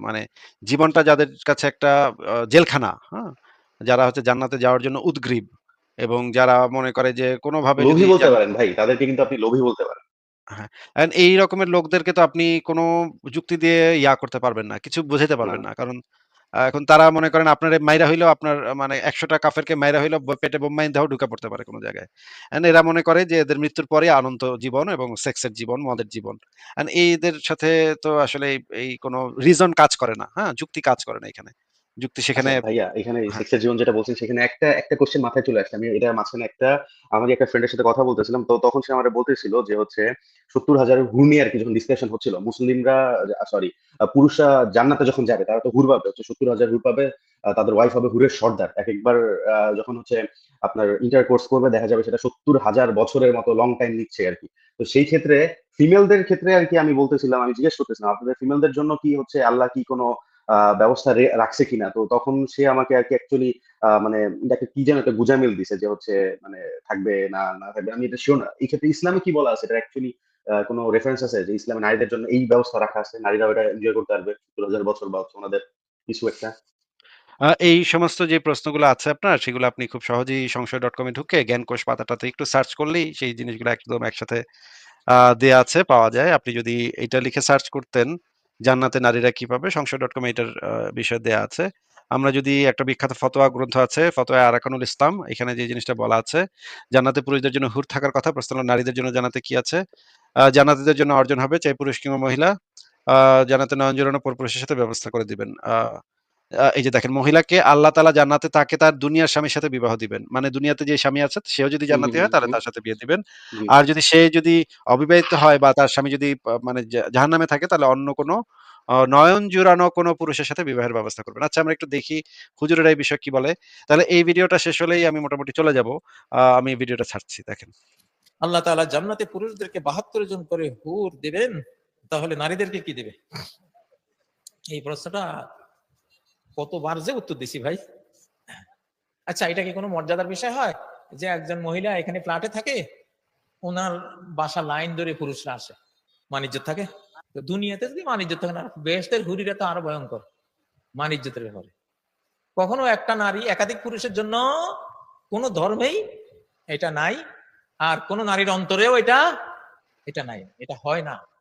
মানে জীবনটা যাদের কাছে একটা জেলখানা, হ্যাঁ? যারা হচ্ছে জান্নাতে যাওয়ার জন্য উদ্গ্রীব এবং যারা মনে করে যে কোনোভাবে লোভী বলতে পারেন ভাই। তাদেরকে কিন্তু আপনি লোভী বলতে পারেন। হ্যাঁ, এই রকমের লোকদেরকে তো আপনি কোনো যুক্তি দিয়ে ইয়া করতে পারবেন না। কিছু বুঝাইতে না। পারবেন না। কারণ এখন তারা মনে করেন আপনার মাইরা হইলেও আপনার মানে ১০০ টা কাফেরকে মাইরা হইলেও পেটে বোম দেহ ঢুকে পড়তে পারে কোনো জায়গায়। অ্যান্ড এরা মনে করে যে এদের মৃত্যুর পরে আনন্দ জীবন এবং সেক্সের জীবন, মদের জীবন। অ্যান্ড এদের সাথে তো আসলে এই কোন রিজন কাজ করে না। হ্যাঁ? যুক্তি কাজ করে না এখানে। যুক্তি সেখানে আচ্ছা ভাইয়া এখানে হ্যাঁ। সেক্সের জীবন যেটা বলছেন সেখানে একটা, একটা কোয়েশ্চেন মাথায় চলে আসছে। আমি এটার মাঝখানে একটা আমারই একটা ফ্রেন্ডের সাথে কথা বলতেছিলাম। তো তখন সে আমারে বলতেছিল যে হচ্ছে ৭০,০০০ হুর নিয়ে আরকি যখন ডিসকাশন হচ্ছিল। মুসলিমরা সরি পুরুষরা জান্নাতে যখন যাবে তারা তো হুর পাবে। হচ্ছে ৭০,০০০ হুর পাবে। তাদের ওয়াইফ হবে হুরের সর্দার। একেকবার আ যখন হচ্ছে আপনার ইন্টারকোর্স করবে দেখা যাবে সেটা ৭০,০০০ বছরের মতো লং টাইম নিচ্ছে আরকি। তো সেই ক্ষেত্রে ফিমেলদের ক্ষেত্রে আর কি আমি বলতেছিলাম, আমি জিজ্ঞেস করতেছিলাম আপনাদের ফিমেলদের জন্য কি হচ্ছে আল্লাহ কি কোন ব্যবস্থা রাখছে কিনা? তো তখন সে আমাকে আরকি অ্যাকচুয়ালি আ মানে একটা কি যেন একটা গুজামিল দিছে যে হচ্ছে মানে থাকবে না, না থাকবে। আমি এটা সিউর না। এই ক্ষেত্রে ইসলামে কি বলা আছে? এটা অ্যাকচুয়ালি কোন রেফারেন্স আছে যে ইসলামে নারীদের জন্য এই ব্যবস্থা রাখা আছে। নারীরা এটা এনজয় করতে পারবে ৭০,০০০ বছর বা ওনাদের কিছু একটা? এই সমস্ত যে প্রশ্নগুলো আছে আপনার সেগুলো আপনি খুব সহজেই সংশয় ডট এ ঢুকে জ্ঞানকোষ পাতাটাতে একটু সার্চ করলেই সেই জিনিসগুলো একদম একসাথে দেয়া আছে, পাওয়া যায়। আপনি যদি এটা লিখে সার্চ করতেন, জান্নাতে নারীরা কি পাবে? সংশয় ডট কম এটার বিষয় দেয়া আছে। আমরা যদি একটা বিখ্যাত ফতোয়া গ্রন্থ আছে, ফতোয়া আরাকানুল ইসলাম। এখানে যে জিনিসটা বলা আছে, জান্নাতে পুরুষদের জন্য হুর থাকার কথা। প্রশ্ন নারীদের জন্য জানাতে কি আছে? জান্নাতিদের জন্য অর্জন হবে, চাই পুরুষ কিংবা মহিলা। আহ জানাতে নয়ন জুড়ানো পরপুরুষের সাথে ব্যবস্থা করে দিবেন। আ আ এই যে দেখেন মহিলাকে আল্লাহ তাআলা জান্নাতে তাকে তার দুনিয়ার স্বামীর সাথে বিবাহ দিবেন। মানে দুনিয়াতে যে স্বামী আছে সেও যদি জান্নাতি হয় তাহলে তার সাথে বিয়ে দিবেন। আর যদি সে যদি অবিবাহিত হয় বা তার স্বামী যদি মানে জা জাহান্নামে থাকে তাহলে অন্য কোন নয়ন জুড়ানো কোন পুরুষের সাথে বিবাহের ব্যবস্থা করবেন। আচ্ছা আমরা একটু দেখি হুজুরেরা এই বিষয়ে কি বলে। তাহলে এই ভিডিওটা শেষ হলেই আমি মোটামুটি চলে যাব। আমি ভিডিওটা ছাড়ছি দেখেন। আল্লাহ তাআলা জান্নাতে পুরুষদেরকে ৭২ জন করে হুর দিবেন, তাহলে নারীদেরকে কি দিবে? এই প্রশ্নটা কতবার যে উত্তর দিছি ভাই? আচ্ছা এটা কি কোনো মর্যাদার বিষয় হয়? যে একজন মহিলা এখানে ফ্ল্যাটে থাকে, ওনার বাসা লাইন ধরে পুরুষরা আসে। মানিজ্যত থাকে? দুনিয়াতে যদি মানিজ্যত থাকে না, বেহেশতের হুরিরা তো আরও ভয়ঙ্কর। মানিজ্যতের ব্যাপারে। কখনো একটা নারী একাধিক পুরুষের জন্য কোন ধর্মেই এটা নাই। আর কোন নারীর অন্তরেও এটা এটা নাই। এটা হয় না।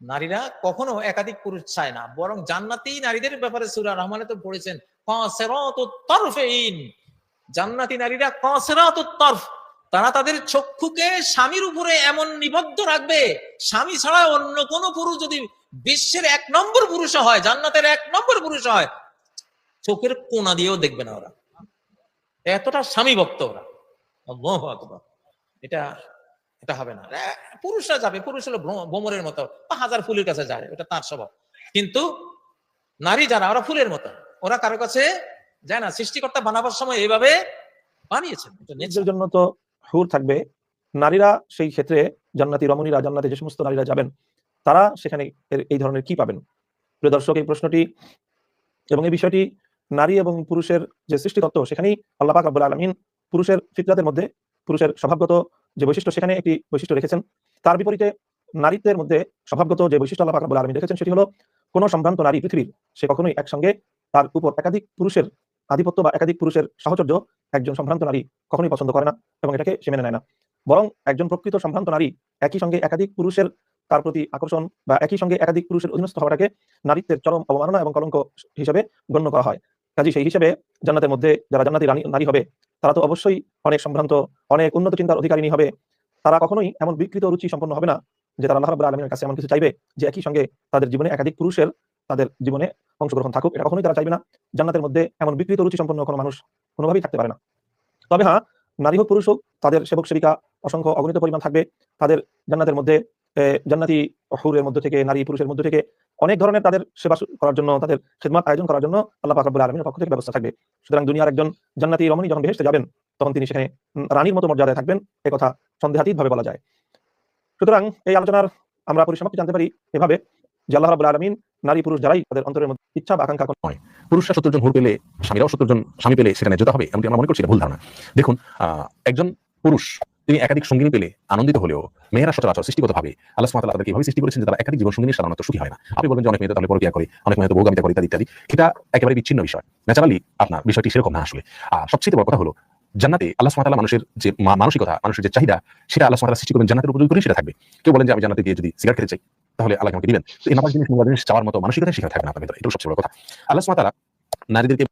নারীরা কখনো একাধিক পুরুষ চায় না। বরং জান্নাতি নারীদের ব্যাপারে সূরা রহমানে তো পড়েছেন। জান্নাতি নারীরা তারফ। তারা তাদের চক্ষুকে স্বামীর উপরে এমন নিবদ্ধ রাখবে, স্বামী ছাড়া অন্য কোন পুরুষ যদি বিশ্বের এক নম্বর পুরুষ হয়, জান্নাতের এক নম্বর পুরুষ হয়, চোখের কোনা দিয়েও দেখবে না ওরা। এতটা স্বামী ভক্ত ওরা। এটা এটা হবে না। পুরুষরা যাবে, পুরুষ হলো ভ্রমরের মতো হাজার ফুলের কাছে যায়। ওটা তার স্বভাব। কিন্তু নারী যারা ওরা ফুলের মতো। ওরা কারও কাছে যায় না। সৃষ্টিকর্তা বানাবার সময় এইভাবে বানিয়েছেন। নিজের জন্য তো হুর থাকবে। নারীরা সেই ক্ষেত্রে জান্নাতি রমণীরা জান্নাতে যে সমস্ত নারীরা যাবেন, তারা সেখানে এই ধরনের কি পাবেন? প্রিয় দর্শক এই প্রশ্নটি এবং এই বিষয়টি নারী এবং পুরুষের যে সৃষ্টিতত্ত্ব সেখানেই আল্লাহ পাক রব্বুল আলামিন পুরুষের ফিতরাতের মধ্যে পুরুষের স্বভাবগত যে বৈশিষ্ট্য সেখানে একটি বৈশিষ্ট্য রেখেছেন। তার বিপরীতে নারীত্বের মধ্যে স্বভাবগত যে বৈশিষ্ট্য আল্লাহ পাক রব্বুল আলামিন রেখেছেন সেটি হলো কোন সম্ভ্রান্ত নারী পৃথিবীর সে কখনোই একসঙ্গে তার উপর একাধিক পুরুষের আধিপত্য বা একাধিক পুরুষের সাহচর্য একজন সম্ভ্রান্ত নারী কখনোই পছন্দ করে না এবং এটাকে সে মেনে নেয় না। বরং একজন প্রকৃত সম্ভ্রান্ত নারী একই সঙ্গে একাধিক পুরুষের তার প্রতি আকর্ষণ বা একই সঙ্গে একাধিক পুরুষের অধীনস্থ হওয়াটাকে নারীত্বের চরম অবমাননা এবং কলঙ্ক হিসেবে গণ্য করা হয়। কাজেই সেই হিসেবে জান্নাতের মধ্যে যারা জান্নাতি নারী হবে, তারা তো অবশ্যই অনেক সম্ভ্রান্ত, অনেক উন্নত চিন্তার অধিকারিণী হবে। তারা কখনোই এমন বিকৃত রুচি সম্পন্ন হবে না যে তারা আল্লাহ রাব্বুল আলামিনের কাছে এমন কিছু চাইবে যে একই সঙ্গে তাদের জীবনে একাধিক পুরুষের তাদের জীবনে অংশগ্রহণ থাকুক। এটা কখনোই তারা চাইবে না। জান্নাতের মধ্যে এমন বিকৃত রুচি সম্পন্ন কোন মানুষ কোনোভাবেই থাকতে পারে না। তবে হ্যাঁ, নারী হোক পুরুষ হোক তাদের সেবক সেবিকা অসংখ্য অগণিত পরিমাণ থাকবে। তাদের জান্নাতের মধ্যে জান্নাতি হুরের মধ্য থেকে, নারী পুরুষের মধ্য থেকে অনেক ধরনের তাদের সেবা করার জন্য, তাদের খিদমত আয়োজন করার জন্য আল্লাহ পাক রব্বুল আলামিনের পক্ষ থেকে ব্যবস্থা থাকবে। সুতরাং দুনিয়ার একজন জান্নাতি রমণী যখন বেহেশতে যাবেন, তখন তিনি সেখানে রানীর মতো মর্যাদায় থাকবেন। এ কথা সন্দেহাতীতভাবে বলা যায়। সুতরাং এই আলোচনার আমরা পরিসমাপ্তি জানতে পারি এভাবে যে আল্লাহ রাব্বুল আলামিন নারী পুরুষ যারাই তাদের অন্তরের মধ্যে ইচ্ছা বা আকাঙ্ক্ষা নয়। পুরুষরা ৭০ জন পেলে স্বামীরাও ৭০ জন স্বামী পেলে সেখানে যেতে হবে, এমনটি আমরা মনে করছি ভুল ধারণা। দেখুন একজন পুরুষ তিনি একাধিক সঙ্গিনী পেলে, আনন্দিত হলেও মেয়েরা সচরাচর সৃষ্টিগতভাবে আল্লাহ তাআলা তাদেরকে এভাবে সৃষ্টি করেছেন যে তারা একাধিক জীবন সঙ্গিনী সাধারণত সুখী হয় না। আপনি বলবেন যে অনেক মেয়েদের তাহলে পরকিয়া করে, অনেক মেয়ে বউগামিতা করে, ইত্যাদি ইত্যাদি। এটা একেবারে বিচ্ছিন্ন বিষয়। ন্যাচারালি আপনার বিষয়টি সেরকম না আসলে। আর সবচেয়ে বড় কথা হলো, জান্নাতে আল্লাহ সুবহানাহু মানুষের যে মানসিকতা, মানুষের যে চাহিদা, সেটা আল্লাহ সুবহানাহু সৃষ্টি করবেন জান্নাতের উপযোগী করেই সেটা থাকবে। কেউ বলেন যে আমি জান্নাতে গিয়ে যদি সিগারেট খেতে চাই, তাহলে আল্লাহ আমাকে দিবেন? এই নাপাক জিনিস নোংরা জিনিস চাওয়ার মতো মানসিকতা শিখা থাকবে না আপনার এটাও সবচেয়ে বড় কথা। আল্লাহ তাআলা নারীদেরকে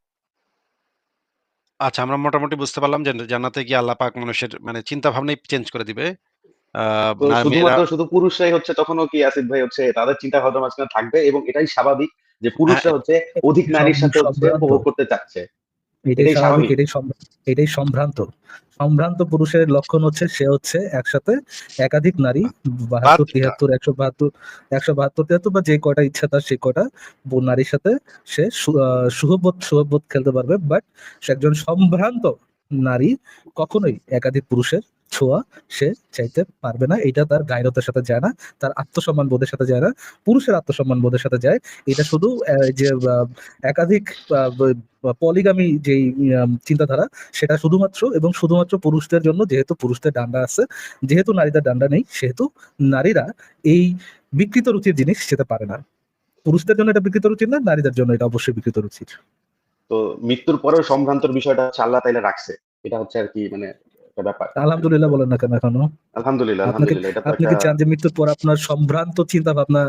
আচ্ছা আমরা মোটামুটি বুঝতে পারলাম যে জান্নাতে গিয়ে আল্লাহ পাক মানুষের মানে চিন্তা ভাবনাই চেঞ্জ করে দিবে। আহ, তো শুধুমাত্র শুধু পুরুষরাই হচ্ছে তখনও কি আসিফ ভাই হচ্ছে তাদের চিন্তা ভাবনা মাঝখানে থাকবে এবং এটাই স্বাভাবিক যে পুরুষরা হচ্ছে অধিক নারীর সাথে উপভোগ করতে চাচ্ছে। এটাই স্বাভাবিক। এটাই এটাই সম্ভ্রান্ত সম্ভ্রান্ত পুরুষের লক্ষণ হচ্ছে সে হচ্ছে একসাথে একাধিক নারী বাহাত্তর। তিয়াত্তর একশো বাহাত্তর একশো বাহাত্তর তিয়াত্তর বা যে কটা ইচ্ছা তার সেই কটা নারীর সাথে সে শুভবোধ শুভবোধ খেলতে পারবে বাট সে একজন সম্ভ্রান্ত নারী কখনোই একাধিক পুরুষের ছোঁয়া সে চাইতে পারবে না। এটা তার গায়রতের সাথে যায় না তার আত্মসম্মান বোধের সাথে যায় না পুরুষের আত্মসম্মান বোধের সাথে যায়। এটা শুধু যে একাধিক পলিগামী উম, চিন্তাধারা সেটা শুধুমাত্র এবং শুধুমাত্র পুরুষদের জন্য যেহেতু পুরুষদের ডান্ডা আছে যেহেতু নারীদের ডান্ডা নেই সেহেতু নারীরা এই বিকৃত রুচির জিনিস সেটা পারে না। পুরুষদের জন্য এটা বিকৃত রুচির না নারীদের জন্য এটা অবশ্যই বিকৃত রুচির। তো মৃত্যুর পরেও সম্ভ্রান্তর বিষয়টা আল্লাহ তাইলে রাখছে। এটা হচ্ছে আর কি মানে একটা ব্যাপার। আলহামদুলিল্লাহ বলেন না কেন এখনও? আলহামদুলিল্লাহ আলহামদুলিল্লাহ এটা আপনি কি চান যে মৃত্যুর পর আপনার সম্ভ্রান্ত চিন্তা ভাবনা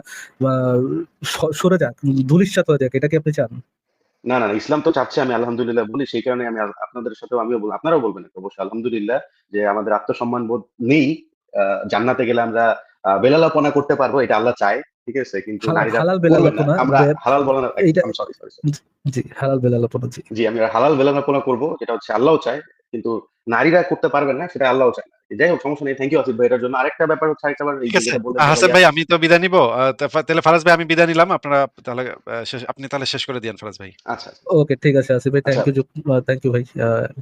সরে যাক ধুলিশ্বাত হয়ে যাক এটা কি আপনি চান? না না ইসলাম তো চাচ্ছে আমি আলহামদুলিল্লাহ বলি সেই কারণে আমি আপনাদের সাথেও আমিও বল আপনারাও বলবেন অবশ্যই আলহামদুলিল্লাহ যে আমাদের আত্মসম্মান বোধ নেই আহ, জান্নাতে গেলে আমরা বেলালাপনা করতে পারব এটা আল্লাহ চায় ঠিক আছে কিন্তু হালাল-। বেলালাপনা, আমরা হালাল বলা সরি সরি জি হালাল বেলালাপনা জি। জি আমি হালাল বেলালাপনা করব যেটা হচ্ছে আল্লাহও চায় কিন্তু নারীরা করতে পারবেন না সেটা আল্লাহ চায় না। যাই হোক সমস্যা নেই থ্যাংক ইউ আসিফ ভাই এটার জন্য আরেকটা ব্যাপার হচ্ছে আরেকটা হাসান ভাই আমি তো বিদায় নিব। তাহলে ফারাজ ভাই আমি বিদায় নিলাম। আপনারা তাহলে শেষ- আপনি তাহলে শেষ করে দিন ফারাজ ভাই। আচ্ছা ওকে ঠিক আছে আসিফ ভাই থ্যাংক আচ্ছা। ইউ থ্যাংক ইউ ভাই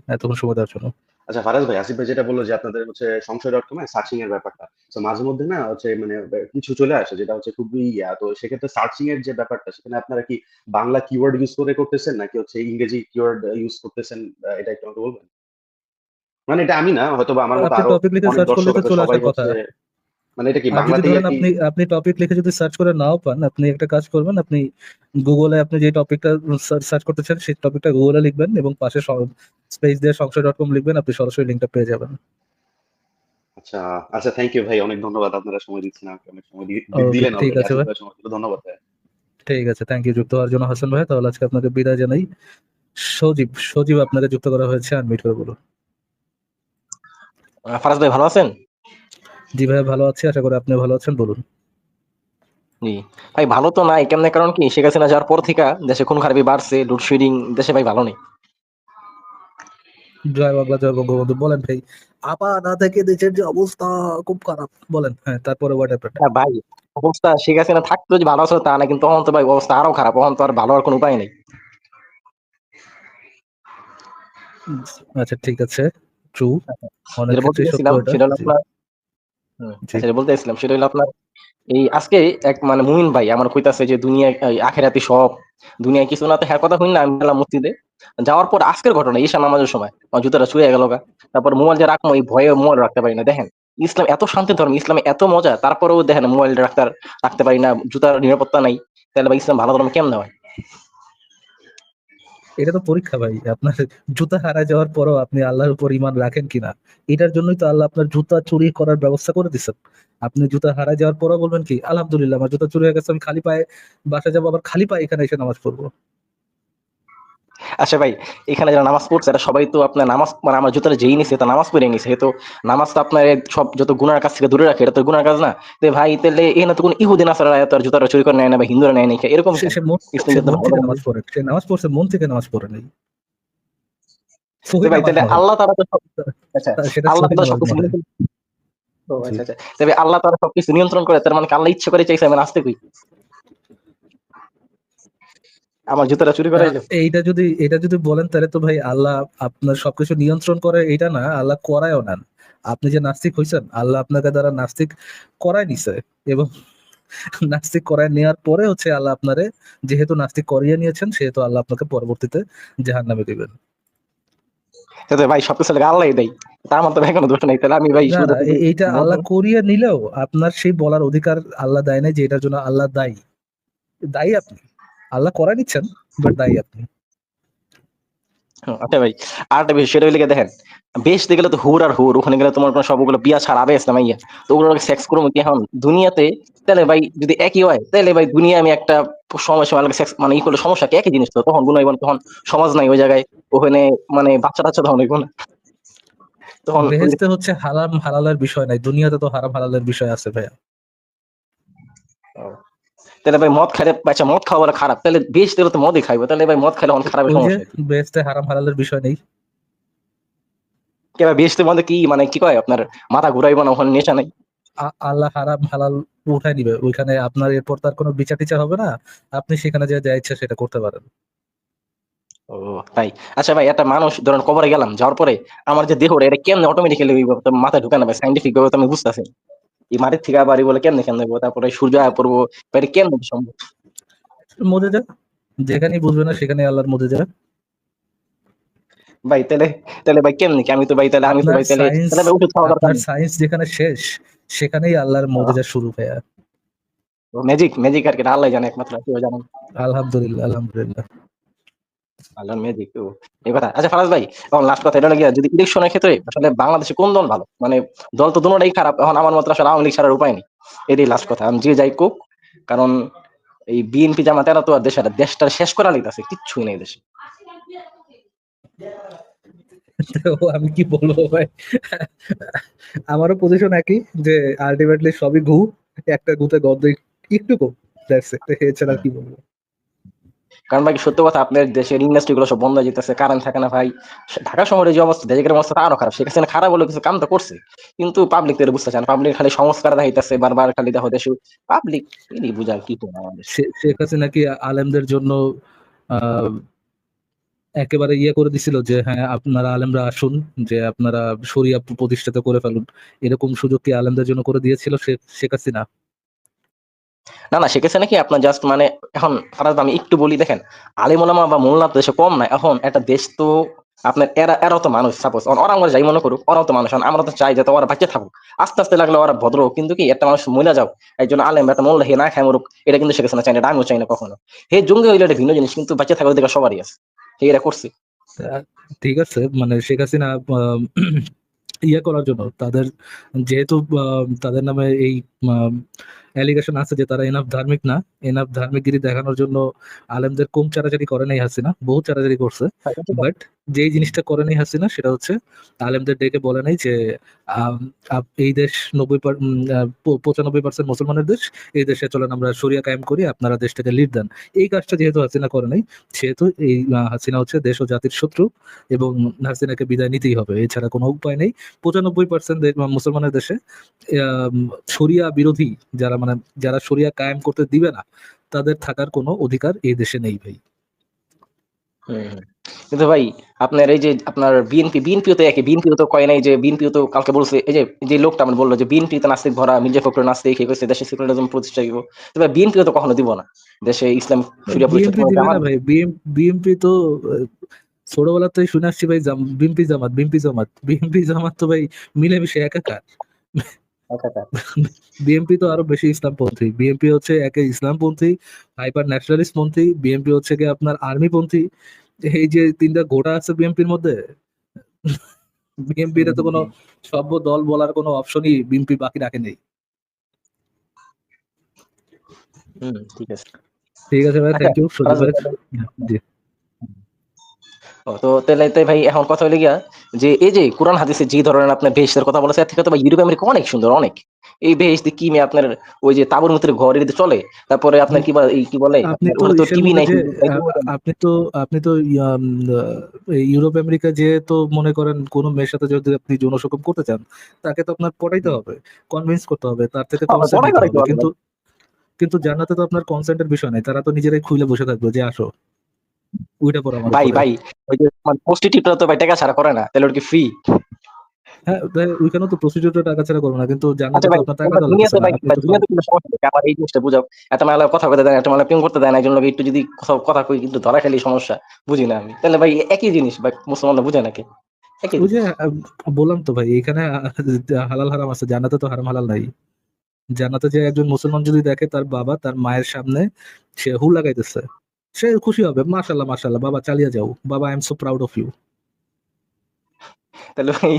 এতক্ষণ সময় দেওয়ার জন্য। আচ্ছা ফারাজ ভাই আসিফ ভাই যেটা বলল যে আপনাদের হচ্ছে সংশয় ডট কমে সার্চিং এর ব্যাপারটা। তো মাঝে মধ্যে না হচ্ছে মানে কিছু চলে আসে যেটা হচ্ছে খুবই ইয়া। তো সেক্ষেত্রে সার্চিং এর যে ব্যাপারটা সেখানে আপনারা কি বাংলা কিওয়ার্ড ইউজ করে করতেছেন নাকি হচ্ছে ইংরেজি কিওয়ার্ড ইউজ করতেছেন? এটা একটু আমাকে বলবেন? মানে এটা আমি না হয়তো আমার মতো আরও টপিক লিখে সার্চ করলে তো চলে আসার কথা। মানে এটা কি বাংলাতে আপনি আপনি টপিক লিখে যদি সার্চ করে নাও পান আপনি একটা কাজ করবেন আপনি গুগলে আপনি যে টপিকটা সার্চ করতে চান সেই টপিকটা গুগলে লিখবেন এবং পাশে স্পেস দিয়ে সংশয় ডট কম লিখবেন আপনি সরাসরি লিঙ্কটা পেয়ে যাবেন। আচ্ছা আচ্ছা থ্যাংক ইউ ভাই অনেক ধন্যবাদ আপনারা সময় দিচ্ছেন আমাকে অনেক সময় দিলেন ঠিক আছে ভাই। ধন্যবাদ ঠিক আছে থ্যাংক ইউ যুক্ত হওয়ার জন্য হাসান ভাই তাহলে আজকে আপনাকে বিদায় জানাই। সজীব সজীব আপনাকে যুক্ত করা হয়েছে আনমিট করে বলুন। ফারাজ ভাই ভালো আছেন? জি ভাই ভালো আছি। আশা করি আপনি ভালো আছেন বলুন। জি। ভাই ভালো তো নাই কেমনে কারণ কি? শেখ হাসিনা যাওয়ার পর থেকে দেশে খুন খারাপি বাড়ছে লোডশেডিং দেশে ভাই ভালো নেই। জয় বাংলা জয় বঙ্গবন্ধু। বলেন ভাই আপা না থেকে দেশের যে অবস্থা খুব খারাপ। বলেন হ্যাঁ তারপরে হোয়াট আর ভাই অবস্থা শেখ হাসিনা থাকতো যে ভালো আসলে তা না কিন্তু তখন তো ভাই অবস্থা আরও খারাপ। তখন তো আর ভালো আর কোনো উপায় নেই। আচ্ছা ঠিক আছে। ট্রু অনেক ক্ষেত্রেই সত্য চাইছিলাম এটা সেটা হলো আপনার হুম, জি। যেটা বলতে চাইছিলাম সেটা হলো আপনার এই আজকে এক মানে মুমিন ভাই আমার কইতাছে যে দুনিয়া আখেরাতি সব দুনিয়ায় কিছু না তো হ্যাঁ কথা হইন না আমি গেলাম মসজিদে। যাওয়ার পর আজকের ঘটনা ঈশা নামাজের সময় আমার জুতাটা চুয়ে গেল গা। তারপর মোবাইল যে রাখব এই ভয়ে মোবাইল রাখতে পারি না দেখেন। ইসলাম এত শান্তি ধর্ম ইসলামে এত মজা তারপরেও দেখেন মোবাইল রাখতে রাখতে পারি না জুতার নিরাপত্তা নাই। তাহলে ভাই ইসলাম ভালো ধর্ম কেমন হয়? এটা তো পরীক্ষা ভাই, আপনার জুতা হারা যাওয়ার পরও আপনি আল্লাহর উপর ইমান রাখেন কিনা? এটার জন্যই তো আল্লাহ আপনার জুতা চুরি করার ব্যবস্থা করে দিচ্ছেন আপনি জুতা হারা যাওয়ার পরও বলবেন কি, আলহামদুলিল্লাহ, আমার জুতা চুরি হয়ে গেছে, আমি খালি পায়ে বাসা যাব, আবার খালি পায়ে এখানে এসে নামাজ পড়ব। আচ্ছা ভাই এখানে যারা নামাজ পড়ছে এরা সবাই তো আপনার নামাজ মানে আমার জুতাটা যেই নিছে তা নামাজ পড়ে নিছে তো নামাজ তো আপনার সব যত গুনার কাছ থেকে দূরে রাখে এটা তো গুনার কাজ না? তো ভাই তাহলে এখানে তো কোনো ইহুদিন আসার এত আর জুতাটা চুরি করে নেয় না বা হিন্দুরা নেয় নাই এরকম নামাজ পড়ে সে নামাজ পড়ছে মন থেকে নামাজ পড়ে নেই। ভাই তাহলে আল্লাহ তারা তো আচ্ছা আল্লাহ তারা সবকিছু নিয়ন্ত্রণ- আচ্ছা আচ্ছা। তবে আল্লাহ তারা সবকিছু নিয়ন্ত্রণ করে তার মানে আল্লাহ ইচ্ছে করে চাইছে আমি নাচতে কই আমার জুতাটা চুরি করে এইটা যদি এটা যদি বলেন তাহলে তো ভাই আল্লাহ আপনার সবকিছু নিয়ন্ত্রণ করে এটা না আল্লাহ করায়ও নেন আপনি যে নাস্তিক হয়েছেন আল্লাহ আপনাকে দ্বারা নাস্তিক করায় নিছে এবং নাস্তিক করায় নেওয়ার পরে হচ্ছে আল্লাহ আপনারে যেহেতু নাস্তিক করিয়ে নিয়েছেন সেহেতু আল্লাহ আপনাকে পরবর্তীতে জাহান নামে দিবেন ভাই সবকিছু আল্লাহ দেয়। তার আমার তো ভাই কোনো দোষ নেই তাহলে আমি ভাই না না এইটা আল্লাহ করিয়ে নিলেও আপনার সেই বলার অধিকার আল্লাহ দেয় না যে এটার জন্য আল্লাহ দায়ী। দায়ী আপনি। আল্লাহ করা নিচ্ছেন বাট দায়ী আপনি আচ্ছা ভাই আরেকটা বিষয় সেটা হইলে দেখেন বেশ দেখে গেলে তো হুর আর হুর ওখানে গেলে তোমার কোনো সবগুলো বিয়া ছাড়া আবে না মাইয়া তো ওগুলো সেক্স করব কি এখন? দুনিয়াতে তাহলে ভাই যদি একই হয় তাহলে ভাই দুনিয়া আমি একটা সময় সময় সেক্স মানে ই করলে সমস্যা কি? একই জিনিস তো তখন গুণ তখন সমাজ নাই ওই জায়গায় ওখানে মানে বাচ্চা টাচ্চা তখন না। তখন বেহেস্তে হচ্ছে হারাম হালালের বিষয় নাই দুনিয়াতে তো হারাম হালালের বিষয় আছে ভাইয়া। তাহলে ভাই মদ খাইলে বাচ্চা মদ খাওয়া বলে খারাপ। তাহলে বেশ দিলে তো মদই খাইবো। তাহলে ভাই মদ খাইলে অনেক খারাপ ওই যে সমস্যা কি? হারাম হালালের বিষয় নেই। কে ভাই বেশ মধ্যে কি মানে কি কয় আপনার মাথা ঘুরাইবো না ওখানে নেশা নাই? আল্লাহ হারাম হালাল উঠাই নিবে। ওইখানে আপনার এরপর তার কোনো বিচার টিচার হবে না। আপনি সেখানে যে যা ইচ্ছা সেটা করতে পারেন। ও তাই। আচ্ছা ভাই একটা মানুষ ধরেন কবরে গেলাম যাওয়ার পরে আমার যে দেহটা এটা কেমনে অটোমেটিক্যালি মাথায় ঢুকানো ভাই সাইন্টিফিক ভাবে তো আমি বুঝতেছি। এই মাটির থেকে বাড়ি বলে কেমনে হইবো? তারপরে সূর্য আয় পড়ব এটা কেমনে সম্ভব মজে যা যেখানেই বুঝবে না সেখানে আল্লাহর মধ্যে যা ভাই তাহলে তাহলে ভাই কেমনে কি? আমি তো ভাই তাহলে আমি তো ভাই তাহলে সায়েন্স তাহলে উঠে খাওয়া দরকার সায়েন্স যেখানে শেষ সেখানেই আল্লাহর যা শুরু ভাইয়া। ম্যাজিক ম্যাজিক আর কি আল্লাহ জানে একমাত্র কেউ জানেন। আলহামদুলিল্লাহ আলহামদুলিল্লাহ। আল্লাহর ম্যাজিক ও, এই কথা। আচ্ছা ফারাজ ভাই, এখন লাস্ট কথা, এটা যদি ইলেকশনের ক্ষেত্রে আসলে বাংলাদেশে কোন দল ভালো? মানে দল তো দুটোটাই খারাপ, এখন আমার মতো আসলে আওয়ামী লীগ ছাড়ার উপায় নেই। এটাই লাস্ট কথা। আমি যে যাই কোক কারণ এই বিএনপি জামাত তো আর দেশের দেশটা শেষ করা লিখতেছে কিচ্ছুই নেই দেশে। আমি কি বলব ভাই? আমারও পজিশন একই, যে আলটিমেটলি সবই ঘু একটা গুতে গদ্দ একটু কম দ্যাটস এছাড়া কি বলব? কারণ ভাই, সত্য কথা, আপনার দেশের ইন্ডাস্ট্রি গুলো সব বন্ধ হয়ে যেতেছে কারেন্ট থাকে না ভাই। ঢাকা শহরে যে অবস্থা, দেশের অবস্থা আরও খারাপ। সেখানে খারাপ হলে কিছু কাম তো করছে। কিন্তু পাবলিক তো বুঝতে চায় না পাবলিক খালি সংস্কার দেখাইতেছে, বারবার খালি দেখো দেশ পাবলিক এটাই বুঝার কি করব আমাদের? শেখ হাসিনা কি আলেমদের জন্য একেবারে ইয়ে করে দিছিল যে হ্যাঁ আপনারা আলেমরা আসুন, যে আপনারা শরিয়া প্রতিষ্ঠিত করে ফেলুন। এরকম সুযোগ কি আলেমদের জন্য করে দিয়েছিল শেখ হাসিনা? না না শিখেছে নাকি আপনার জাস্ট মানে এখন ফারাজ আমি একটু বলি, দেখেন, আলিমুলামা বা মোল্লা দেশে কম না, এখন একটা দেশ তো আপনার এরা এরাও তো মানুষ সাপোজ ওরা আমরা যাই মনে করুক, ওরাও তো মানুষ আমরা তো চাই যাতে ওরা বাচ্চা থাকুক আস্তে আস্তে লাগলে ওরা ভদ্র। কিন্তু কি একটা মানুষ মহিলা যাও একজন আলেম একটা মোল্লা হে না খায় মরুক, এটা কিন্তু শিখেছে না চাই না আমিও চাই না কখনো হে জঙ্গি হইলে এটা ভিন্ন জিনিস, কিন্তু বাচ্চা থাকার অধিকার সবারই আছে, হে এরা করছে ঠিক আছে মানে শেখ হাসিনা ইয়ে করার জন্য তাদের, যেহেতু তাদের নামে এই অ্যালিগেশন আছে যে তারা এনাফ ধার্মিক না এনাফ ধার্মিকগিরি দেখানোর জন্য আলেমদের কম চারাচারি করে নাই হাসিনা বহু চারাচারি করছে বাট যেই জিনিসটা করে নাই হাসিনা, সেটা হচ্ছে আলেমদের ডেকে বলে নাই যে এই দেশ নব্বই পঁচানব্বই পার্সেন্ট মুসলমানের দেশ, এই দেশে চলেন আমরা সরিয়া কায়েম করি, আপনারা দেশটাকে লিড দেন। এই কাজটা যেহেতু হাসিনা করে নাই, সেহেতু এই হাসিনা হচ্ছে দেশ ও জাতির শত্রু এবং হাসিনাকে বিদায় নিতেই হবে। এছাড়া কোনো উপায় নেই। পঁচানব্বই পার্সেন্ট মুসলমানের দেশে শরিয়া বিরোধী যারা মানে যারা শরিয়া কায়েম করতে দিবে না, তাদের থাকার কোনো অধিকার এই দেশে নেই ভাই। হুম। কিন্তু ভাই আপনার এই যে আপনার বিএনপি বিএনপিও তো একই বিএনপিও তো কয় নাই যে বিএনপিও তো কালকে বলছে এই যে যে লোকটা আমার বলল যে বিএনপি তো নাস্তিক ভরা মির্জা ফখরুল নাস্তিক এই করছে দেশে সেকুলারিজম প্রতিষ্ঠা দিব তবে বিএনপিও তো কখনো দিব না দেশে ইসলাম সুরিয়া প্রতিষ্ঠা ভাই বিএনপি তো আহ, ছোটবেলাতেই শুনে আসছি ভাই BNP Jamaat BNP Jamaat BNP Jamaat তো ভাই মিলেমিশে একাকার আচ্ছা, আচ্ছা। বিএনপি তো আরও বেশি ইসলামপন্থী বিএনপি হচ্ছে একে ইসলামপন্থী হাইপার ন্যাশনালিস্ট পন্থী বিএনপি হচ্ছে কি আপনার আর্মি পন্থী এই যে তিনটা গোটা আছে বিএনপির মধ্যে বিএনপির তো কোনো সভ্য দল বলার কোনো অপশনই বিএনপি বাকি রাখে নেই। হুম, ঠিক আছে। ঠিক আছে ভাই আচ্ছা, থ্যাংক ইউ ভাই। জি। তো তাহলে তাই ভাই এখন কথা হলে গিয়া যে এই যে কোরআন হাদিসে যে ধরনের আপনার বেহেসের কথা বলেছে এর থেকে তো ভাই ইউরোপ আমেরিকা অনেক সুন্দর অনেক। এই দিয়ে কি মেয়ে আপনার ওই যে তাবুর মধ্যে ঘর এদিকে চলে? তারপরে আপনার কি বলে কি বলে? আপনি তো ওরা টিভি নাই। আপনি তো আপনি তো ইউরোপ আমেরিকা যে তো মনে করেন কোন মেয়ের সাথে যদি আপনি যৌন সুকম করতে চান তাকে তো আপনার পটাইতে হবে কনভিন্স করতে হবে তার থেকে কিন্তু কিন্তু জান্নাতে তো আপনার কনসেন্টের বিষয় নাই তারা তো নিজেরাই খুলে বসে থাকবে যে আসো ওইটা আমার ভাই ভাই ওই যে প্রস্টিটিউটরা তো ভাই টাকা ছাড়া করে না তাহলে ওটা কি ফ্রি হ্যাঁ তাই তো প্রসিডিউরটা টাকা ছাড়া করব না কিন্তু জান্নাতে আচ্ছা তো ভাই আপনার টাকা তোমরা দুনিয়াতে ভাই আপনি ভাই, তো দুনিয়াতে কোনো সমস্যা নেই। আমার এই জিনিসটা বুঝাও। এত মেলা কথা বলতে দেয় এত মেলা প্রেম করতে দেয় একজন লোক একটু যদি কথা কথা কই কিন্তু ধরা খেলি সমস্যা বুঝি না আমি। তাহলে ভাই একই জিনিস ভাই মুসলমানরা বুঝে নাকি? বললাম তো ভাই এখানে হালাল হারাম আছে জান্নাতে তো হারাম হালাল নাই। জান্নাতে যে একজন মুসলমান যদি দেখে তার বাবা তার মায়ের সামনে সে হু লাগাইতেছে সে খুশি হবে মাশাল্লাহ মাশাল্লাহ বাবা চালিয়ে যাও বাবা I am so proud of you তাহলে এই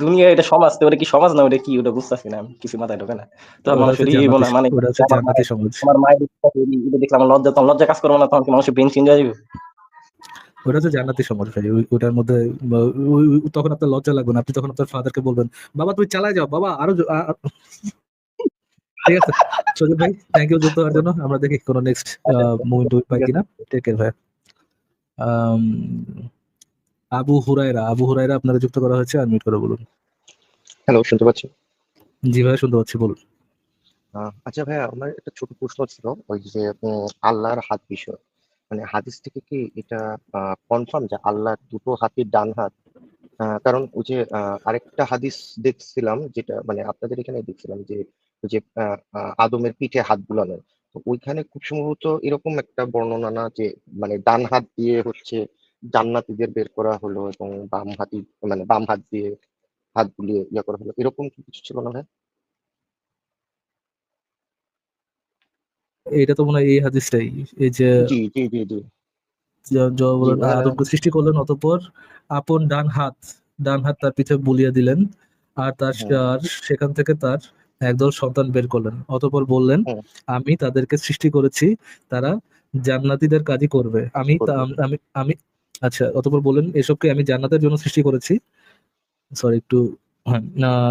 দুনিয়া এটা সমাজ তো ওটা কি সমাজ না ওটা কি? ওটা বুঝতেছি না আমি কিছু মাথায় ঢোকে না। তো মানুষের এই মানে আমার মায়ের এটা দেখলাম লজ্জা তখন লজ্জা কাজ করব না তখন কি মানুষের বেঞ্চ চেঞ্জ হয়ে যাবে? ওটা হচ্ছে জান্নাতি সমাজ ভাই ওটার মধ্যে তখন আপনার লজ্জা লাগবে না আপনি তখন আপনার ফাদারকে বলবেন বাবা তুই চালায় যাও বাবা আরও জ- আ- আ-" ঠিক আছে? সজীব ভাই থ্যাংক ইউ যুক্ত হওয়ার জন্য আমরা দেখি কোনো নেক্সট মুভি টুভি পাই কিনা। টেক কেয়ার ভাই আবু হুরায়রা আবু হুরায়রা আপনারা যুক্ত করা হয়েছে আনমিউট করে বলুন। হ্যালো শুনতে পাচ্ছি? জি ভাই শুনতে পাচ্ছি বলুন। আচ্ছা ভাইয়া আমার একটা ছোট প্রশ্ন ছিল ওই যে আল্লাহর হাত বিষয়। মানে হাদিস থেকে কি এটা কনফার্ম যে আল্লাহর দুটো হাতের ডান হাত? কারণ ওই যে আরেকটা হাদিস দেখছিলাম যেটা মানে আপনাদের এখানে দেখছিলাম যে ওই যে আদমের পিঠে হাত বুলানো। তো ওইখানে খুব সম্ভবত এরকম একটা বর্ণনা না যে মানে ডান হাত দিয়ে হচ্ছে জান্নাতীদের বের করা হলো এবং বাম হাতি মানে বাম হাত দিয়ে হাত বুলিয়ে ইয়ে করা হলো। এরকম কি কিছু ছিল না ভাই? এটা তো মনে হয় এই হাদিসটাই এই যে জি জি জি। আদমকে সৃষ্টি করলেন অতঃপর আপন ডান হাত ডান হাত তার পিঠে বুলিয়ে দিলেন আর তার সেখান থেকে তার একদল সন্তান বের করলেন। অতঃপর বললেন আমি তাদেরকে সৃষ্টি করেছি তারা জান্নাতীদের কাজই করবে। আমি করবে। আমি আমি আচ্ছা অতঃপর বললেন এসবকে আমি জান্নাতের জন্য সৃষ্টি করেছি। সরি একটু হ্যাঁ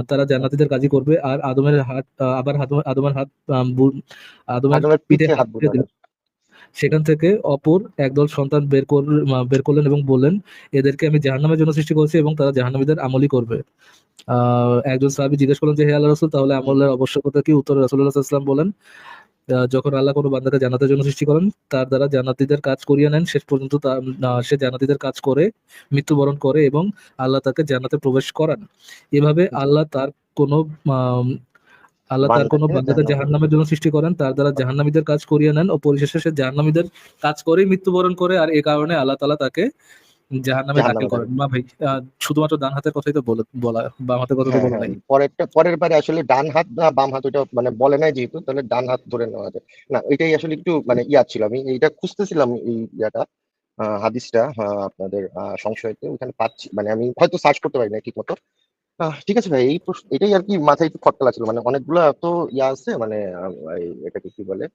তারা জান্নাতীদের কাজই করবে আর আদমের হাত আবার হাত- আদমের হাত আদমের পিঠে হাত। সেখান থেকে অপর একদল সন্তান বের কর বের করলেন এবং বললেন এদেরকে আমি জাহান্নামের জন্য সৃষ্টি করেছি এবং তারা জাহান্নামীদের আমলই করবে। আহ একজন সাহাবী জিজ্ঞেস করলেন যে হে আল্লাহ রসুল তাহলে আমলের আবশ্যকতা কি? উত্তরে সাল্লাল্লাহু বলেন যখন আল্লাহ কোনো বান্দাকে জান্নাতের জন্য সৃষ্টি করেন তার দ্বারা জান্নাতীদের কাজ করিয়ে নেন। শেষ পর্যন্ত সে জান্নাতীদের কাজ করে মৃত্যুবরণ করে এবং আল্লাহ তাকে জান্নাতে প্রবেশ করান। এভাবে আল্লাহ তার কোনো আল্লাহ তার কোনো বান্দাকে বান্দাকে জাহান্নামে- জাহান্নামের জন্য সৃষ্টি করেন তার দ্বারা জাহান্নামীদের কাজ করিয়ে নেন। ও পরিশেষে সে জাহান্নামীদের কাজ করেই মৃত্যুবরণ করে আর এ কারণে আল্লাহ তালা তাকে জাহান্নামে দাখিল করেন। না ভাই শুধুমাত্র ডান হাতের কথাই তো বলা বাম হাতের কথা তো হ্যাঁ বলা হ্যাঁ নাই। পরেরটা পরের বারে আসলে ডান হাত না বাম হাত ওটা মানে বলে নাই যেহেতু তাহলে ডান হাত ধরে নেওয়া যায়। না এটাই আসলে একটু মানে ইয়া ছিল। আমি এইটা খুঁজতেছিলাম এই ইয়াটা হাদিসটা আপনাদের সংশয়তে। ওখানে পাচ্ছি মানে আমি হয়তো সার্চ করতে পারি না ঠিক মতো ঠিক আছে ভাই, এই প্রশ্ন, এটাই আর কি মাথায় একটু খটকা ছিল মানে অনেকগুলো তো ইয়া আছে মানে এটাকে কি বলে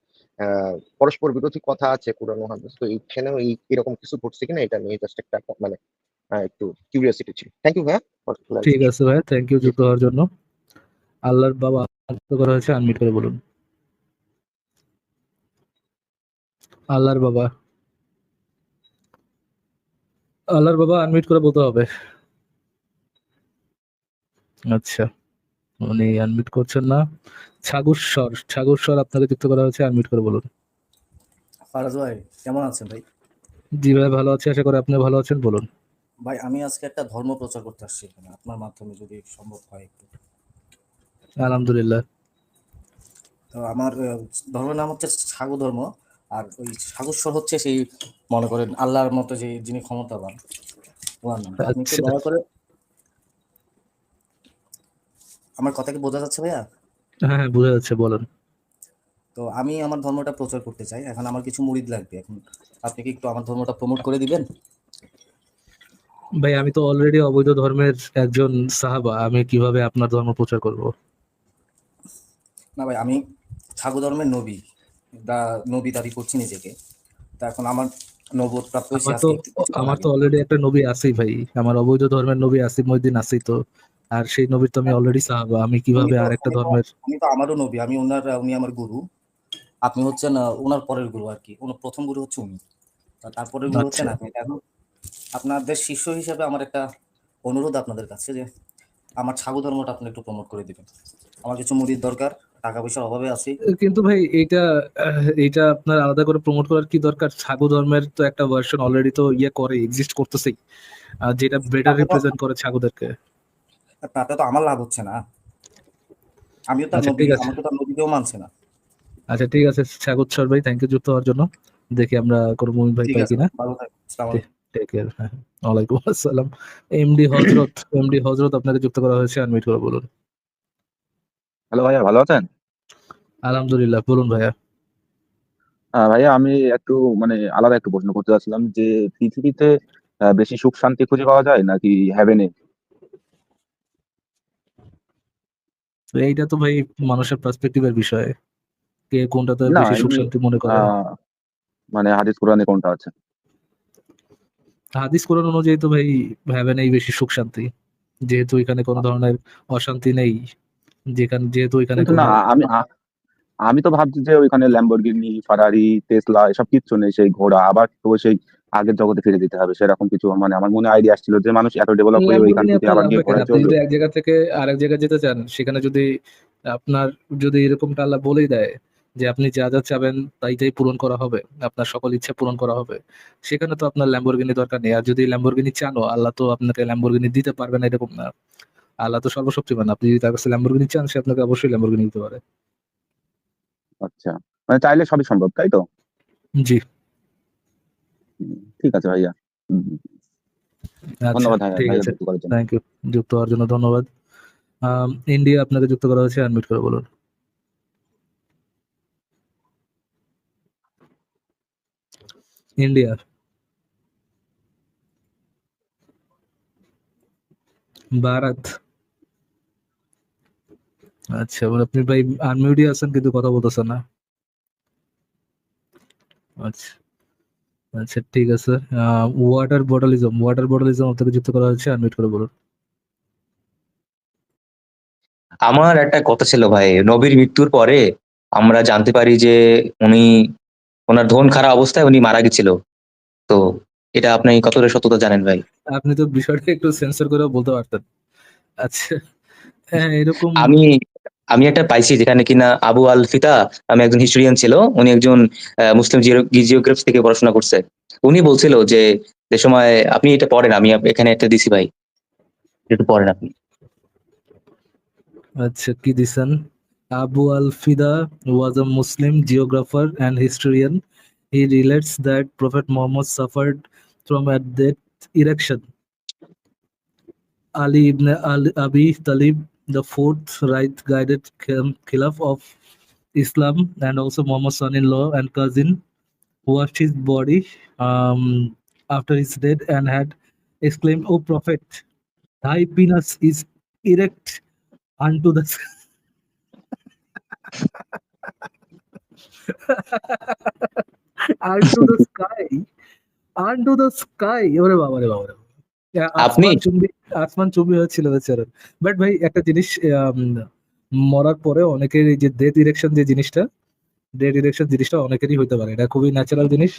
পরস্পর বিরোধী কথা আছে, পুরানো হাদিস, তো এইখানেও এই, এরকম কিছু ঘটছে কিনা, এটা নিয়ে জাস্ট একটা মানে একটু কিউরিয়াসিটি ছিল। থ্যাংক ইউ for ঠিক আছে ভাই থ্যাংক ইউ যুক্ত হওয়ার জন্য। আল্লাহর বাবা করা হয়েছে আনমিট করে বলুন। আল্লাহর বাবা আল্লাহর বাবা আনমিট করে বলতে হবে। আচ্ছা উনি আনমিট করছেন না। ছাগুস্বর ছাগুস্বর আপনাকে যুক্ত করা হয়েছে আনমিট করে বলুন। ফারাজ ভাই কেমন আছেন ভাই? জি ভাই ভালো আছি আশা করি আপনি ভালো আছেন বলুন। ভাই আমি আজকে একটা ধর্ম প্রচার করতে আসছি এখানে আপনার মাধ্যমে যদি সম্ভব হয় একটু। আলহামদুলিল্লাহ। তো আমার ধর্মের নাম হচ্ছে সাগু ধর্ম আর ওই সাগুস্বর হচ্ছে সেই মনে করেন আল্লাহর মতো যে যিনি ক্ষমতাবান। ওনার নাম আপনি আচ্ছা। দয়া করে আমার কথা কি বোঝা যাচ্ছে ভাইয়া? হ্যাঁ হ্যাঁ বোঝা যাচ্ছে বলুন। তো আমি আমার ধর্মটা প্রচার করতে চাই। এখন আমার কিছু মুরিদ লাগবে। এখন আপনি কি একটু আমার ধর্মটা প্রমোট করে দিবেন? ভাই আমি তো অলরেডি অবৈধ ধর্মের একজন সাহাবা। আমি কীভাবে আপনার ধর্ম প্রচার করব? না ভাই আমি সাগু ধর্মের নবী। দা নবী দাবি করছি নিজেকে। তা এখন আমার নবদ প্রাপ্ত হয়েছে আমার তো অলরেডি একটা নবী আছেই ভাই। আমার অবৈধ ধর্মের নবী আসিফ মহিউদ্দিন আছেই তো। আর সেই নবীর তো আমি অলরেডি সাহাবা আমি কীভাবে উনি তো- ধর্মের উনি তো আমারও নবী আমি ওনার উনি আমার গুরু। আপনি হচ্ছেন ওনার পরের গুরু আর কি। ওনার প্রথম গুরু হচ্ছে উনি। তা তারপরের গুরু হচ্ছেন আচ্ছা। আপনি। আপনাদের শিষ্য হিসেবে আমার একটা অনুরোধ আপনাদের কাছে যে আমার ছাগু ধর্মটা আপনি একটু প্রমোট করে দিবেন। আমার কিছু মুড়ির দরকার টাকা পয়সার অভাবে আছি। কিন্তু ভাই এইটা আহ, এইটা আপনার আলাদা করে প্রমোট করার কি দরকার? ছাগু ধর্মের তো একটা ভার্সন অলরেডি তো ইয়ে করে এক্সিস্ট করতেছেই। যেটা বেটার রিপ্রেজেন্ট করে ছাগুদেরকে। তাতে তো আমার লাভ হচ্ছে না। আমিও তার নবী আছে। আমাকে তার নবীকেও মানছে না। আচ্ছা ঠিক আছে ছাগুচ্ছর ভাই থ্যাংক ইউ যুক্ত হওয়ার জন্য। দেখি আমরা কোনো মুমিন ভাই ঠিক পাই আছে কিনা। টেক কেয়ার হ্যাঁ ওয়ালাইকুম আসসালাম। এমডি হজরত এমডি হজরত আপনাকে যুক্ত করা হয়েছে আনমিট করে বলুন। হ্যালো ভাইয়া ভালো আছেন? আলহামদুলিল্লাহ বলুন ভাইয়া। হ্যাঁ ভাইয়া আমি একটু মানে আলাদা একটু প্রশ্ন করতে চাচ্ছিলাম যে পৃথিবীতে বেশি সুখ শান্তি খুঁজে পাওয়া যায় নাকি হেভেনে তো এইটা তো ভাই মানুষের পার্সপেক্টিভের বিষয়। কে কোনটাতে বেশি সুখ শান্তি মনে করে? মানে হাদিস কোরআনে কোনটা আছে? হাদিস কোরআন অনুযায়ী তো ভাই হেভেনেই বেশি সুখ শান্তি যেহেতু এখানে কোনো ধরনের অশান্তি নেই যেখানে যেহেতু এখানে না আমি আমি তো ভাবছি যে ওইখানে ল্যাম্বরগিনি ফারারি টেসলা এসব কিচ্ছু নেই সেই ঘোড়া আবার তো সেই আগের জগতে ফিরে যেতে হবে সেরকম কিছু মানে আমার মনে আইডিয়া আসছিল যে মানুষ এত ডেভেলপ হয়ে ওইখান থেকে আবার গিয়ে চড়বে যদি এক জায়গা থেকে আরেক জায়গায় যেতে চান সেখানে যদি আপনার যদি এরকমটা আল্লাহ বলেই দেয় যে আপনি যা যা চাবেন তাইটাই পূরণ করা হবে আপনার সকল ইচ্ছা পূরণ করা হবে সেখানে তো আপনার ল্যাম্বরগিনি দরকার নেই। আর যদি ল্যাম্বরগিনি চানো আল্লাহ তো আপনাকে ল্যাম্বরগিনি দিতে পারবে না এরকম না। আল্লাহ তো সর্বশক্তিমান। আপনি যদি তার কাছে ল্যাম্বরগিনি চান সে আপনাকে অবশ্যই ল্যাম্বরগিনি দিতে পারে। আচ্ছা মানে চাইলে সবই সম্ভব তাই তো? জি। ঠিক আছে ভাইয়া। আচ্ছা ধন্যবাদ ঠিক আছে। থ্যাংক ইউ যুক্ত হওয়ার জন্য ধন্যবাদ। ইন্ডিয়া আপনাকে যুক্ত করা হয়েছে আনমিট করে বলুন। ইন্ডিয়া ভারত। আচ্ছা আপনি ভাই আনমিউটই আছেন কিন্তু কথা বলতেছেন না। আচ্ছা। আচ্ছা ঠিক আছে ওয়াটার বটলিজম ওয়াটার বটলিজম আপনাকে যুক্ত করা হয়েছে আনমিট করে বলুন। আমার একটা কথা ছিল ভাই নবীর মৃত্যুর পরে আমরা জানতে পারি যে উনি ওনার ধন খারাপ অবস্থায় উনি মারা গেছিল। তো এটা আপনি কতটা সত্যতা জানেন ভাই? আপনি তো বিষয়টা একটু সেন্সর করে বলতে পারতেন। আচ্ছা হ্যাঁ এরকম আমি আমি একটা পাইছি যেখানে কিনা আবু আল ফিতা আমি একজন হিস্টোরিয়ান ছিল। উনি একজন মুসলিম জিওগ্রাফি থেকে পড়াশোনা করছে। উনি বলছিল যে যে সময় আপনি এটা পড়েন আমি এখানে একটা দিছি ভাই। একটু পড়েন আপনি। আচ্ছা কি দিছেন? Abu al Fida a Muslim geographer and historian. He relates that Prophet Muhammad suffered from a death erection. Ali ibn Ali, Abi Talib, the fourth right guided khil- Caliph of Islam, and also Muhammad's son-in-law and cousin, washed his body um, after his death and had exclaimed, "O Prophet, thy penis is erect unto the unto the sky unto the sky ওরে বাবা রে বাবা রে বাবা। আ- আপনি? আসমান চুম্বি আসমান চুম্বি হচ্ছিল বেচারার। বাট ভাই একটা জিনিস মরার পরে অনেকের যে ডেথ ইরেকশন যে জিনিসটা ডেথ ইরেকশন জিনিসটা অনেকেরই হতে পারে। এটা খুবই ন্যাচারাল জিনিস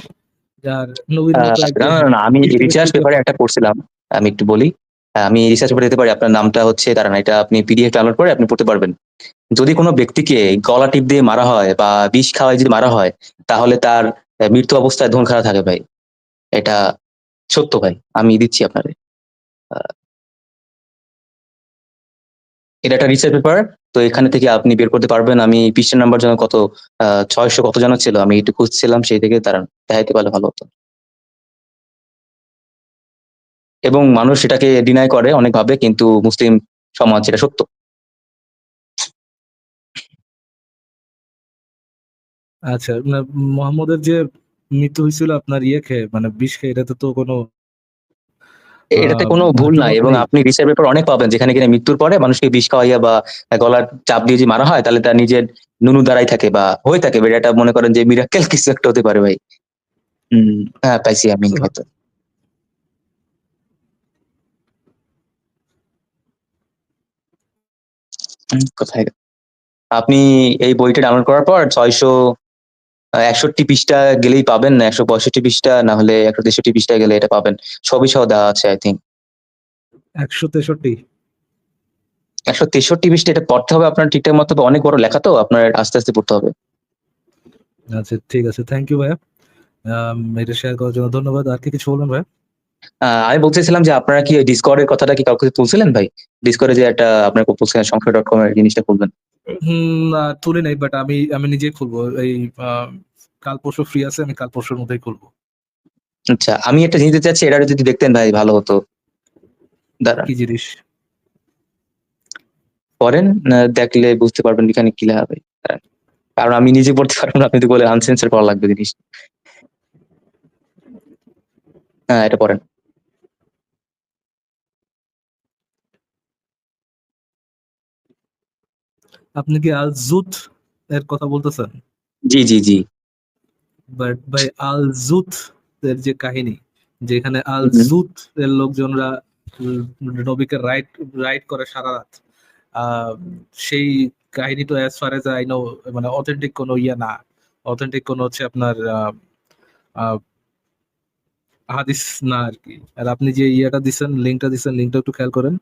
যার নবীর আহ, মতো না না না, না, আমি রিসার্চ পেপারে একটা পড়ছিলাম আমি একটু বলি। আমি রিসার্চ পেপারে দিতে পারি আপনার নামটা হচ্ছে দাঁড়ান এটা আপনি পিডিএফ ডাউনলোড করে আপনি পড়তে পারবেন। যদি কোনো ব্যক্তিকে গলা টিপ দিয়ে মারা হয় বা বিষ খাওয়ায় যদি মারা হয় তাহলে তার মৃত্যু অবস্থায় ধন খারাপ থাকে ভাই। এটা সত্য ভাই আমি দিচ্ছি আপনারে এটা একটা রিসার্চ পেপার তো এখানে থেকে আপনি বের করতে পারবেন। আমি পৃষ্ঠা নাম্বার যেন কত ছয়শো কত যেন ছিল আমি একটু খুঁজছিলাম সেই থেকে দাঁড়ান দেখাইতে পারলে ভালো হতো। এবং মানুষ সেটাকে ডিনাই করে অনেকভাবে কিন্তু মুসলিম সমাজ এটা সত্য। আচ্ছা না, মোহাম্মদের যে মৃত্যু হয়েছিল আপনার ইয়ে খেয়ে মানে বিষ খেয়ে এটাতে তো কোনো এটাতে কোনো মানে ভুল নাই এবং আপনি রিসার্চ পেপার অনেক পাবেন যেখানে কিনা মৃত্যুর পরে মানুষকে বিষ খাওয়াইয়া বা গলার চাপ দিয়ে যে মারা হয় তাহলে তার নিজের নুনু দ্বারাই থাকে বা হয়ে থাকে। এটা মনে করেন যে মিরাক্কেল কিছু একটা হতে পারে ভাই। হম হ্যাঁ পাইছি আমি হয়তো কোথায় আপনি এই বইটা ডাউনলোড করার পর ছয়শো একষট্টি পৃষ্ঠা গেলেই পাবেন না একশো পঁয়ষট্টি পৃষ্ঠা না হলে একশো তেষট্টি পৃষ্ঠা গেলে এটা পাবেন। সবই সহ দেওয়া আছে আই থিঙ্ক একশো তেষট্টি? একশো তেষট্টি পৃষ্ঠা এটা পড়তে হবে আপনার ঠিকঠাক মতো অনেক বড় লেখা তো আপনার আস্তে আস্তে পড়তে হবে। আচ্ছা ঠিক আছে থ্যাংক ইউ ভাইয়া। এটা শেয়ার করার জন্য ধন্যবাদ। আর কি কিছু বলবেন ভাইয়া? আমি বলতেছিলাম যে আপনারা কি ডিসকর্ডের কথাটা কি কাউকে তুলছিলেন ভাই? ডিসকর্ডে যে একটা আপনার বলছিলেন সংখ্যা ডট কম এর জিনিসটা খুলবেন। তুলি নেই বাট আমি আমি নিজেই খুলবো। এই কাল পরশু ফ্রি আছে আমি কাল পরশুর মধ্যেই খুলবো। আচ্ছা আমি একটা জিনিস দিতে চাচ্ছি এটা যদি দেখতেন ভাই ভালো হতো। দাঁড়া কি জিনিস? পড়েন না দেখলে বুঝতে পারবেন এখানে কি হবে। কারণ আমি নিজে পড়তে পারব না আপনি তো বলে আনসেন্সার পড়া লাগবে জিনিস। হ্যাঁ এটা পড়েন। আপনি কি আল জুত এর কথা বলতেছেন? জি জি জি। বাট ভাই আল জুত এর যে কাহিনী যেখানে আল জুত এর লোকজনরা নবীকে রাইট রাইট করে সারা রাত। সেই কাহিনী তো as far as I know মানে অথেন্টিক কোনো ইয়ে না। অথেন্টিক কোনো হচ্ছে আপনার হাদিস না আর কি। আর আপনি যে ইয়েটা দিচ্ছেন লিঙ্কটা দিচ্ছেন লিঙ্কটা একটু খেয়াল করেন।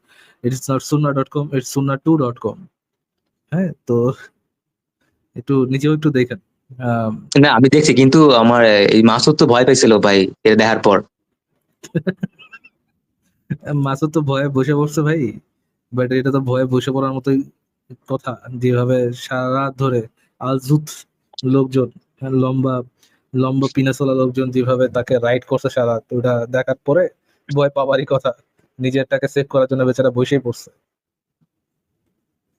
It's not Sunnah dot com it's Sunnah two dot com হ্যাঁ তো একটু নিজেও একটু দেখেন। না আমি দেখছি কিন্তু আমার এই মাসুদ তো ভয় পাইছিল ভাই এটা দেখার পর। মাসুদ তো ভয়ে বসে পড়ছে ভাই বাট এটা তো ভয়ে বসে পড়ার মতোই কথা যেভাবে সারা রাত ধরে আলজুত লোকজন লম্বা লম্বা পিনাসোলা লোকজন যেভাবে তাকে রাইড করছে সারা ওটা দেখার পরে ভয় পাবারই কথা নিজেরটাকে সেভ করার জন্য বেচারা বসেই পড়ছে।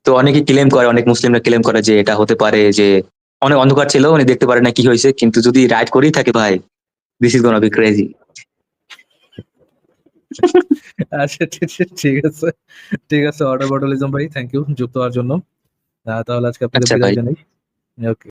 তো অনেকে ক্লেম করে অনেক মুসলিমরা ক্লেম করে যে এটা হতে পারে যে অনেক অন্ধকার ছিল উনি দেখতে পারে না কি হয়েছে কিন্তু যদি রাইড করেই থাকে ভাই this is gonna be crazy আচ্ছা ঠিক আছে ঠিক আছে ঠিক আছে অর্ডার বটলিজম ভাই থ্যাংক ইউ যুক্ত হওয়ার জন্য। তাহলে আজকে আপনাকে আচ্ছা বিদায় জানাই। ওকে